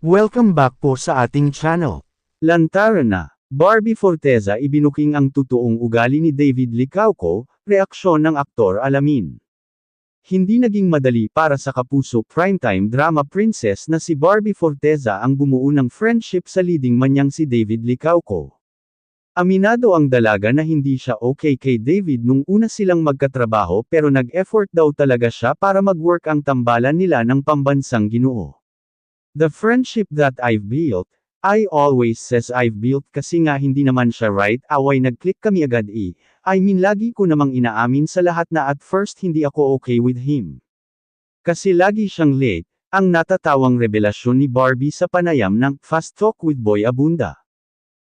Welcome back po sa ating channel. Lantara Barbie Forteza ibinuking ang totoong ugali ni David Licauco, reaksyon ng aktor alamin. Hindi naging madali para sa kapuso primetime drama princess na si Barbie Forteza ang bumuo ng friendship sa leading manyang si David Licauco. Aminado ang dalaga na hindi siya okay kay David nung una silang magkatrabaho pero nag-effort daw talaga siya para mag-work ang tambalan nila ng pambansang ginoo. The friendship that I've built, I always says I've built kasi nga hindi naman siya right, away nag-click kami agad eh. I mean lagi ko namang inaamin sa lahat na at first hindi ako okay with him. Kasi lagi siyang late, ang natatawang revelasyon ni Barbie sa panayam ng Fast Talk with Boy Abunda.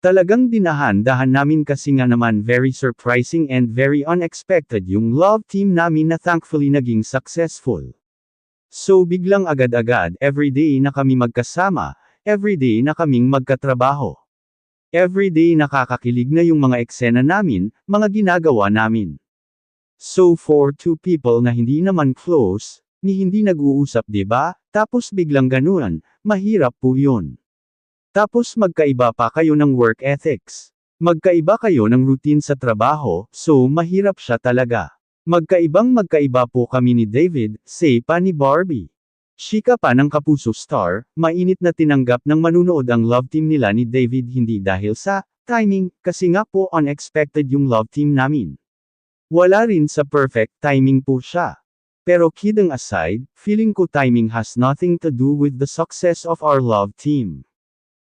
Talagang dinahan-dahan namin kasi nga naman very surprising and very unexpected yung love team namin na thankfully naging successful. So biglang agad-agad everyday na kami magkasama, everyday na kaming magkatrabaho. Everyday nakakakilig na yung mga eksena namin, mga ginagawa namin. So for two people na hindi naman close, ni hindi nag-uusap ba? Tapos biglang ganuan, mahirap po 'yun. Tapos magkaiba pa kayo ng work ethics. Magkaiba kayo ng routine sa trabaho, so mahirap siya talaga. Magkaibang magkaiba po kami ni David, say pa ni Barbie. Shika pa ng Kapuso Star, mainit na tinanggap ng manunood ang love team nila ni David hindi dahil sa timing, kasi nga po unexpected yung love team namin. Wala rin sa perfect timing po siya. Pero kidding aside, feeling ko timing has nothing to do with the success of our love team.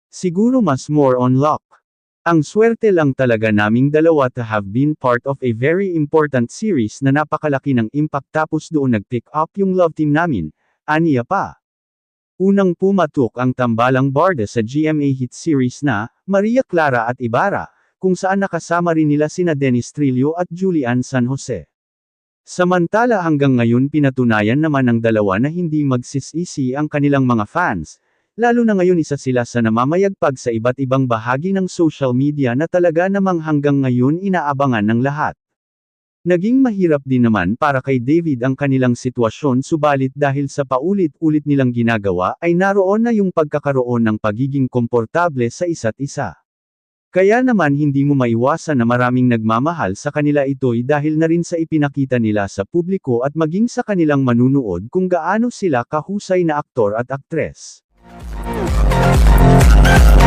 Siguro mas more on luck. Ang swerte lang talaga naming dalawa to have been part of a very important series na napakalaki ng impact tapos doon nag-pick up yung love team namin, aniya pa. Unang pumatok ang tambalang barda sa GMA hit series na, Maria Clara at Ibarra, kung saan nakasama rin nila sina Dennis Trillo at Julian San Jose. Samantala hanggang ngayon pinatunayan naman ng dalawa na hindi magsisisi ang kanilang mga fans, lalo na ngayon isa sila sa namamayagpag sa iba't ibang bahagi ng social media na talaga namang hanggang ngayon inaabangan ng lahat. Naging mahirap din naman para kay David ang kanilang sitwasyon subalit dahil sa paulit-ulit nilang ginagawa ay naroon na yung pagkakaroon ng pagiging komportable sa isa't isa. Kaya naman hindi mo maiwasan na maraming nagmamahal sa kanila ito'y dahil na rin sa ipinakita nila sa publiko at maging sa kanilang manunood kung gaano sila kahusay na aktor at aktres. Música